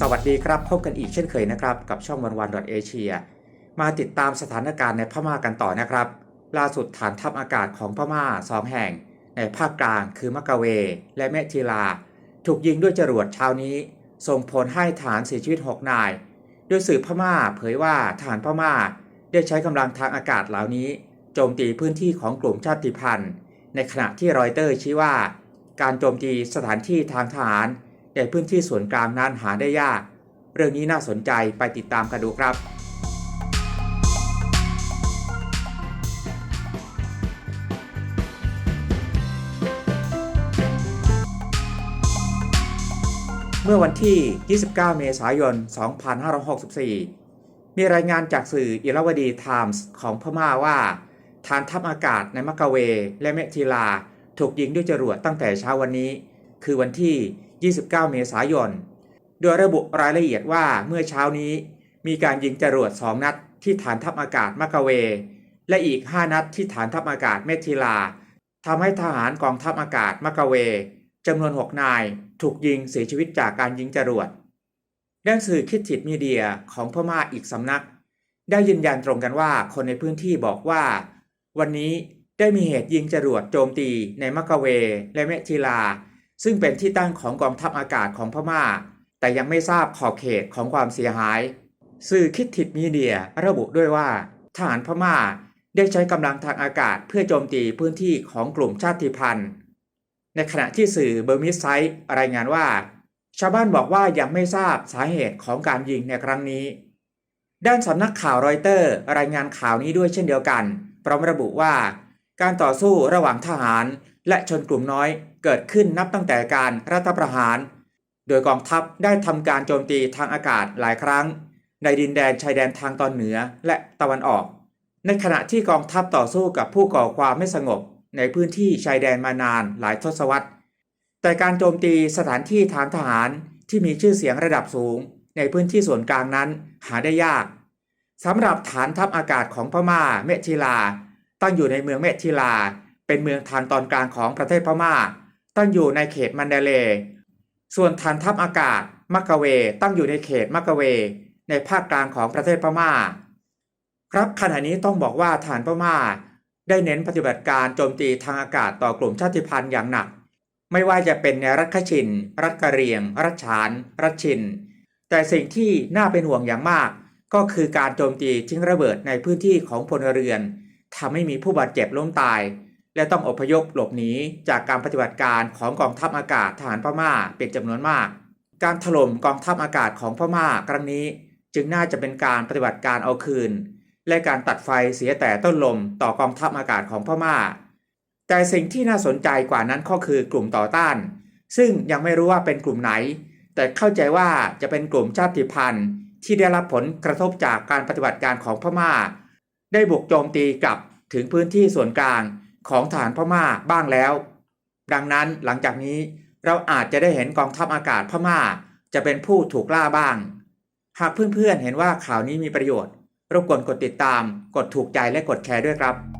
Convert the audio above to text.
สวัสดีครับ พบกันอีกเช่นเคยนะครับ กับช่องวันวันดอทเอเชียมาติดตามสถานการณ์ในพม่ากันต่อนะครับ ล่าสุดฐานทัพอากาศของพม่าสองแห่ง ในภาคกลางคือมักะเว และเมทิลา ถูกยิงด้วยจรวดเช้านี้ ส่งผลให้ฐานเสียชีวิต 6 นาย โดยสื่อพม่าเผยว่าฐานพม่าได้ใช้กำลังทางอากาศเหล่านี้โจมตีพื้นที่ของกลุ่มชาติพันธุ์ ในขณะที่รอยเตอร์ชี้ว่า การโจมตีสถานที่ทางทหาร ในพื้นที่ส่วนกลางนั้นหาได้ยาก เรื่องนี้น่าสนใจไปติดตามกันดูครับเมื่อวันที่ 29 เมษายน 2564 มีรายงานจากสื่ออิราวดีไทมส์ของพม่าว่าฐานทัพอากาศในมักกะเวและเมทิลา ถูกยิงด้วยจรวดตั้งแต่เช้าวันนี้ คือวันที่ 29 เมษายน โดยระบุรายละเอียดว่าเมื่อเช้านี้ มีการยิงจรวด 2 นัดที่ฐานทัพอากาศมักะเว และอีก 5 นัดที่ฐานทัพอากาศเมทิลาทำให้ทหารกองทัพอากาศมักะเวจำนวน 6 นายถูกยิงเสียชีวิตจากการยิงจรวดด้านสื่อคิดถิดมีเดียของพม่าอีกสำนัก ได้ยืนยันตรงกันว่าคนในพื้นที่บอกว่า วันนี้ได้มีเหตุยิงจรวดโจมตีในมักกะเวและเมทิลา ซึ่งเป็นที่ตั้งของกองทัพอากาศของพม่า แต่ยังไม่ทราบขอบเขตของความเสียหาย สื่อคิดถิดมีเดียระบุด้วยว่า ทหารพม่าได้ใช้กำลังทางอากาศเพื่อโจมตีพื้นที่ของกลุ่มชาติพันธุ์ ในขณะที่สื่อเบอร์มิสไซต์รายงานว่า ชาวบ้านบอกว่ายังไม่ทราบสาเหตุของการยิงในครั้งนี้ ด้านสำนักข่าวรอยเตอร์รายงานข่าวนี้ด้วยเช่นเดียวกันพร้อมระบุว่า การต่อสู้ระหว่างทหาร และชนกลุ่มน้อยเกิดขึ้นนับตั้งแต่การรัฐประหาร โดยกองทัพได้ทำการโจมตีทางอากาศหลายครั้ง ในดินแดนชายแดนทางตอนเหนือและตะวันออก ในขณะที่กองทัพต่อสู้กับผู้ก่อความไม่สงบ ในพื้นที่ชายแดนมานานหลายทศวรรษ แต่การโจมตีสถานที่ทางทหารที่มีชื่อเสียงระดับสูง ในพื้นที่ส่วนกลางนั้นหาได้ยากสำหรับฐานทัพอากาศของพม่าเมทิลา ตั้งอยู่ในเมืองเมทิลา เป็นเมืองทางตอนกลางของประเทศพม่า ตั้งอยู่ในเขตมันเดเล ส่วนฐานทัพอากาศมักกะเว ตั้งอยู่ในเขตมักกะเว ในภาคกลางของประเทศพม่า ครับขณะนี้ต้องบอกว่าฐานพม่า ได้เน้นปฏิบัติการโจมตีทางอากาศต่อกลุ่มชาติพันธุ์อย่างหนัก ไม่ว่าจะเป็นในรัฐคชิน รัฐกะเรียง รัฐฉาน รัฐชิน แต่สิ่งที่น่าเป็นห่วงอย่างมาก ก็คือการโจมตีทิ้งระเบิดในพื้นที่ของพลเรือนทำให้มีผู้บาดเจ็บล้มตาย และต้องอพยพหลบหนีจากการปฏิบัติการของกองทัพอากาศทหารพม่าเป็นจำนวนมาก การถล่มกองทัพอากาศของพม่าครั้งนี้ จึงน่าจะเป็นการปฏิบัติการเอาคืน และการตัดไฟเสียแต่ต้นลมต่อกองทัพอากาศของพม่า แต่สิ่งที่น่าสนใจกว่านั้นก็คือกลุ่มต่อต้าน ซึ่งยังไม่รู้ว่าเป็นกลุ่มไหน แต่เข้าใจว่าจะเป็นกลุ่มชาติพันธุ์ ที่ได้รับผลกระทบจากการปฏิบัติการของพม่า ได้บุกโจมตีกลับถึงพื้นที่ส่วนกลาง ของฐานพม่าบ้างแล้ว ดังนั้นหลังจากนี้เราอาจจะได้เห็นกองทัพอากาศพม่าจะเป็นผู้ถูกล่าบ้าง หากเพื่อนๆเห็นว่าข่าวนี้มีประโยชน์รบกวนกดติดตาม กดถูกใจและกดแชร์ด้วยครับ